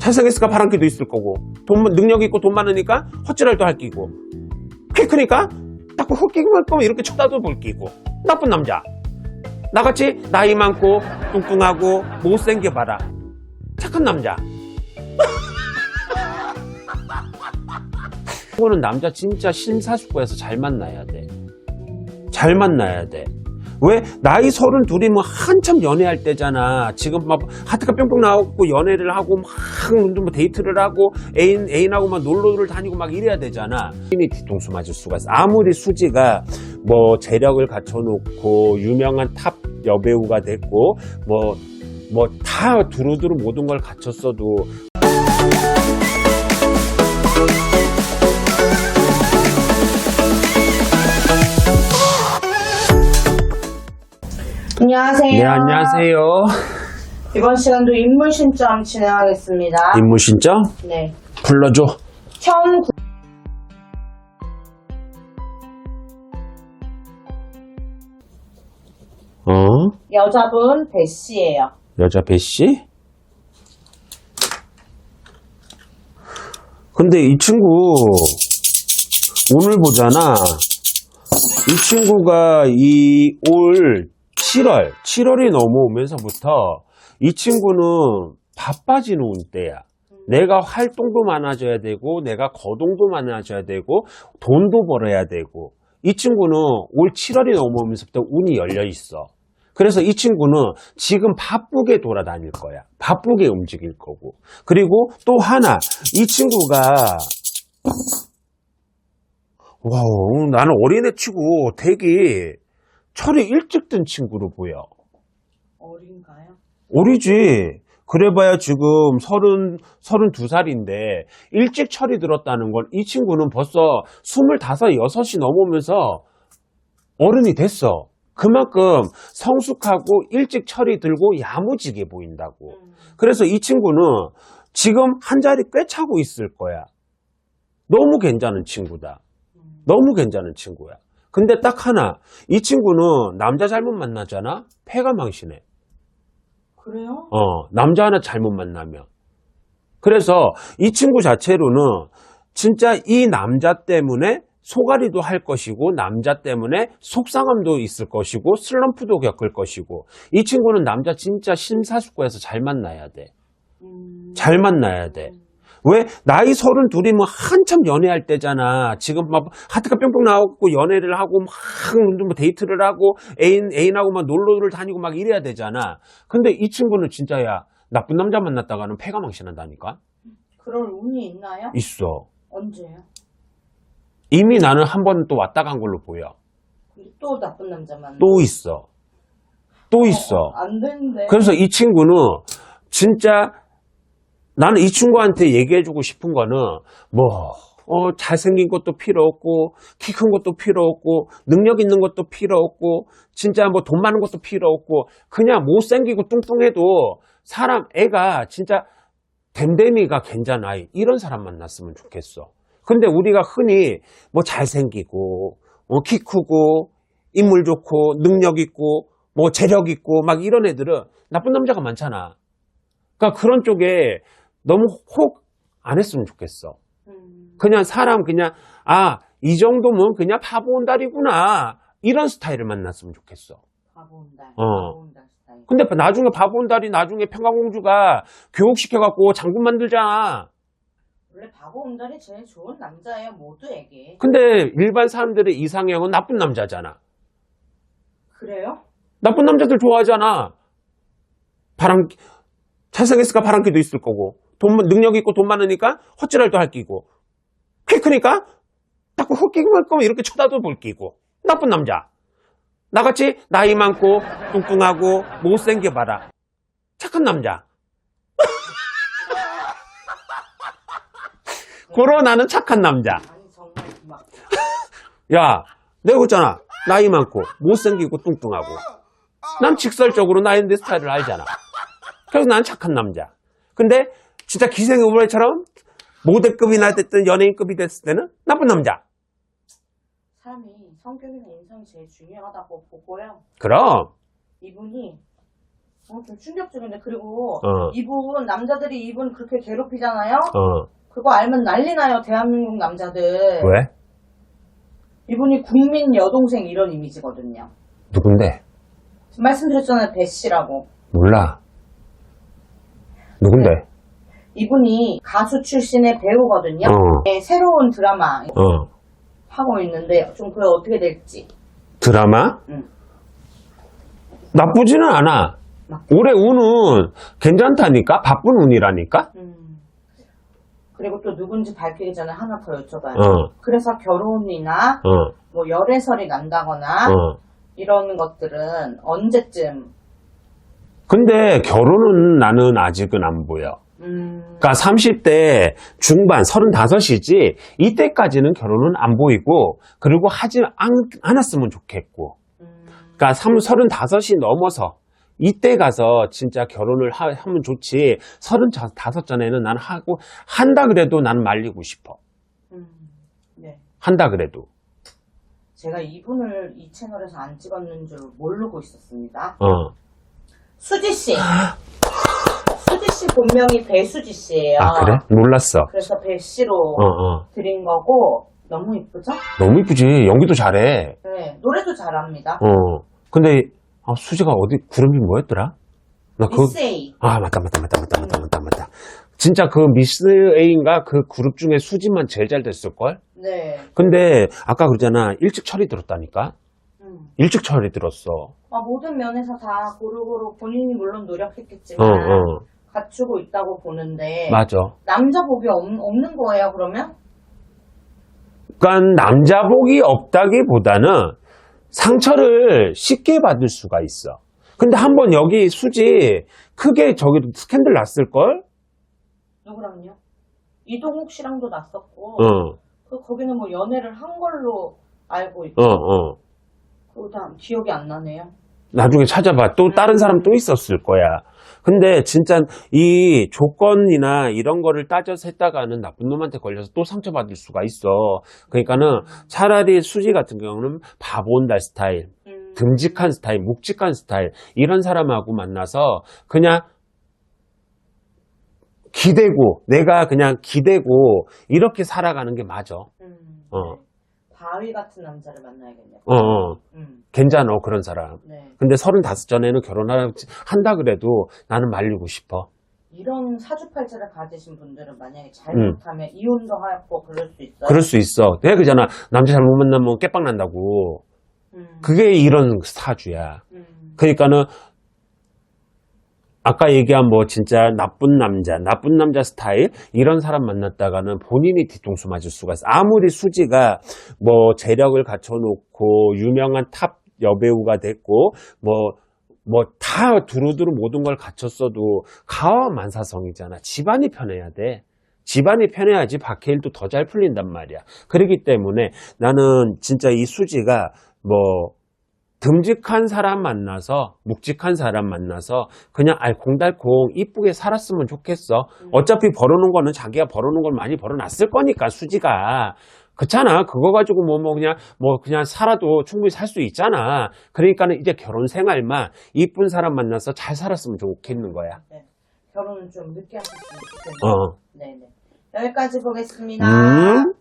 잘생겼으니까 파란기도 있을 거고 돈 능력 있고 돈 많으니까 헛질할도 할 끼고. 키 크니까 자꾸 헛기고 말 거면 이렇게 쳐다도 볼 끼고. 나쁜 남자. 나같이 나이 많고 뚱뚱하고 못생겨 봐라. 착한 남자. 이거는 남자 진짜 심사숙고해서 잘 만나야 돼. 잘 만나야 돼. 왜? 나이 서른 둘이면 한참 연애할 때잖아. 지금 막 하트가 뿅뿅 나오고 연애를 하고 막뭐 데이트를 하고 애인, 애인하고 막 놀러를 다니고 막 이래야 되잖아. 힘이 뒤통수 맞을 수가 있어. 아무리 수지가 뭐 재력을 갖춰놓고 유명한 탑 여배우가 됐고 뭐, 뭐 다 두루두루 모든 걸 갖췄어도 안녕하세요. 네, 안녕하세요. 이번 시간도 인물 신점 진행하겠습니다. 인물 신청 네. 불러줘. 현 구- 어? 여자분 배 씨예요. 여자 배 씨? 근데 이 친구 오늘 보잖아. 이 친구가 이 올 7월, 7월이 넘어오면서부터 이 친구는 바빠지는 때야. 내가 활동도 많아져야 되고, 내가 거동도 많아져야 되고, 돈도 벌어야 되고, 이 친구는 올 7월이 넘어오면서부터 운이 열려 있어. 그래서 이 친구는 지금 바쁘게 돌아다닐 거야. 바쁘게 움직일 거고. 그리고 또 하나, 이 친구가, 와우, 나는 어린애 치고 되게 철이 일찍 든 친구로 보여. 어린가요? 어리지. 그래봐야 지금 서른, 서른 두 살인데 일찍 철이 들었다는 건 이 친구는 벌써 스물다섯, 여섯이 넘으면서 어른이 됐어. 그만큼 성숙하고 일찍 철이 들고 야무지게 보인다고. 그래서 이 친구는 지금 한 자리 꽤 차고 있을 거야. 너무 괜찮은 친구다. 너무 괜찮은 친구야. 근데 딱 하나, 이 친구는 남자 잘못 만나잖아? 폐가 망신해. 그래요? 어, 남자 하나 잘못 만나면. 그래서 이 친구 자체로는 진짜 이 남자 때문에 소가리도 할 것이고, 남자 때문에 속상함도 있을 것이고, 슬럼프도 겪을 것이고, 이 친구는 남자 진짜 심사숙고해서 잘 만나야 돼. 음. 잘 만나야 돼. 왜? 나이 서른 둘이면 한참 연애할 때잖아. 지금 막 하트가 뿅뿅 나오고 연애를 하고 막뭐 데이트를 하고 애인, 애인하고 막 놀러를 다니고 막 이래야 되잖아. 근데 이 친구는 진짜야. 나쁜 남자 만났다가는 폐가 망신한다니까? 그럴 운이 있나요? 있어. 언제요? 이미 나는 한 번 또 왔다 간 걸로 보여. 또 나쁜 남자 만나. 또 있어. 또 있어. 안 되는데. 그래서 이 친구는 진짜 나는 이 친구한테 얘기해주고 싶은 거는 뭐 어, 잘생긴 것도 필요 없고 키 큰 것도 필요 없고 능력 있는 것도 필요 없고 진짜 뭐 돈 많은 것도 필요 없고 그냥 못생기고 뚱뚱해도 사람 애가 진짜 댐댐이가 괜찮아 이런 사람 만났으면 좋겠어. 근데 우리가 흔히 뭐 잘생기고 어, 키 크고 인물 좋고 능력 있고 뭐 재력 있고 막 이런 애들은 나쁜 남자가 많잖아. 그러니까 그런 쪽에 너무 혹 안 했으면 좋겠어. 음. 그냥 사람 그냥 아 이 정도면 그냥 바보 온달이구나 이런 스타일을 만났으면 좋겠어. 바보 온달. 어. 바보 온달 스타일. 근데 나중에 바보 온달이 나중에 평강공주가 교육시켜갖고 장군 만들잖아. 원래 바보 온달이 제일 좋은 남자예요, 모두에게. 근데 일반 사람들의 이상형은 나쁜 남자잖아. 그래요? 나쁜 남자들 좋아하잖아. 바람, 잘생겼으니까 바람기도 있을 거고, 돈, 능력 있고 돈 많으니까 헛질할도 할 끼고, 키 크니까 자꾸 헛기고 말 거면 이렇게 쳐다도 볼 끼고, 나쁜 남자. 나같이 나이 많고 뚱뚱하고 못생겨 봐라. 착한 남자. 그러 나는 착한 남자. 야, 내가 그랬잖아. 나이 많고, 못생기고, 뚱뚱하고. 난 직설적으로 나의 내 스타일을 알잖아. 그래서 난 착한 남자. 근데, 진짜 기생의불처럼 모델급이 나 됐든 연예인급이 됐을 때는 나쁜 남자. 사람이 성격이나 인성이 제일 중요하다고 보고요. 그럼, 이분이 어, 좀 충격적인데 그리고 어. 이분 남자들이 이분 그렇게 괴롭히잖아요. 어. 그거 알면 난리 나요 대한민국 남자들. 왜? 이분이 국민 여동생 이런 이미지거든요. 누군데? 말씀드렸잖아요 배 씨라고. 몰라. 누군데? 이분이 가수 출신의 배우거든요. 어. 네, 새로운 드라마 어. 하고 있는데 좀 그게 어떻게 될지. 드라마? 응. 나쁘지는 않아. 올해 운은 괜찮다니까? 바쁜 운이라니까? 음. 그리고 또 누군지 밝히기 전에 하나 더 여쭤봐요. 어, 그래서 결혼이나 어, 뭐 열애설이 난다거나 어. 이런 것들은 언제쯤 근데 결혼은 나는 아직은 안 보여. 음, 그러니까 30대 중반, 35이지 이때까지는 결혼은 안 보이고 그리고 하지 않, 않았으면 좋겠고 음, 그러니까 35이 넘어서 이때 가서 진짜 결혼을 하, 면 좋지 35 전에는 난 하고 한다 그래도 나는 말리고 싶어 음, 네. 한다 그래도 제가 이분을 이 채널에서 안 찍었는 줄 모르고 있었습니다. 어. 수지 씨. 씨 본명이 배수지 씨예요. 아 그래? 몰랐어 그래서 배 씨로 어, 어. 드린 거고 너무 이쁘죠? 너무 이쁘지 연기도 잘해 네, 노래도 잘합니다. 어 근데 아, 수지가 어디 구름이 뭐였더라? 나 그거 미세이. 아 맞다 맞다 맞다 맞다 맞다 맞다 맞다 진짜 그 미스 A인가 그 그룹 중에 수지만 제일 잘 됐을 걸? 네. 근데 아까 그러잖아 일찍 철이 들었다니까 음. 일찍 철이 들었어 아, 모든 면에서 다 고루고루 본인이 물론 어, 노력했겠지만 어, 갖추고 있다고 보는데 맞아. 남자 복이 없, 없는 거예요 그러면? 그러니까 남자복이 없다기보다는 상처를 쉽게 받을 수가 있어. 근데 한번 여기 수지 크게 저기 스캔들 났을걸? 누구랑요? 이동욱 씨랑도 났었고 어, 그 거기는 뭐 연애를 한 걸로 알고 있고 어, 어. 다 기억이 안 나네요. 나중에 찾아봐. 또 다른 사람 또 있었을 거야. 근데 진짜 이 조건이나 이런 거를 따져서 했다가는 나쁜 놈한테 걸려서 또 상처받을 수가 있어. 그러니까는 차라리 수지 같은 경우는 바본다 스타일, 음, 듬직한 스타일, 묵직한 스타일 이런 사람하고 만나서 그냥 기대고 내가 그냥 기대고 이렇게 살아가는 게 맞아. 음, 어. 네. 바위 같은 남자를 만나야겠네요. 어, 어. 음, 괜찮아 그런 사람. 네. 근데 서른다섯 전에는 결혼한다 그래도 나는 말리고 싶어. 이런 사주팔자를 가지신 분들은 만약에 잘못하면 이혼도 하고 그럴 수 있어요. 음. 그럴 수 있어. 내가 그잖아. 남자 잘못 만나면 깨빵 난다고. 음, 그게 이런 사주야. 음, 그러니까는 아까 얘기한 뭐 진짜 나쁜 남자, 나쁜 남자 스타일 이런 사람 만났다가는 본인이 뒤통수 맞을 수가 있어. 아무리 수지가 뭐 재력을 갖춰놓고 유명한 탑 여배우가 됐고 뭐 뭐 다 두루두루 모든 걸 갖췄어도 가와 만사성이잖아. 집안이 편해야 돼. 집안이 편해야지 박해일도 더 잘 풀린단 말이야. 그렇기 때문에 나는 진짜 이 수지가 뭐 듬직한 사람 만나서 묵직한 사람 만나서 그냥 알콩달콩 이쁘게 살았으면 좋겠어. 어차피 벌어놓은 거는 자기가 벌어놓은 걸 많이 벌어놨을 거니까 수지가 그렇잖아. 그거 가지고 뭐, 뭐, 그냥, 뭐, 그냥 살아도 충분히 살 수 있잖아. 그러니까는 이제 결혼 생활만 이쁜 사람 만나서 잘 살았으면 좋겠는 거야. 네. 결혼은 좀 늦게 하셨으면 좋겠네요. 어. 네네. 여기까지 보겠습니다. 음.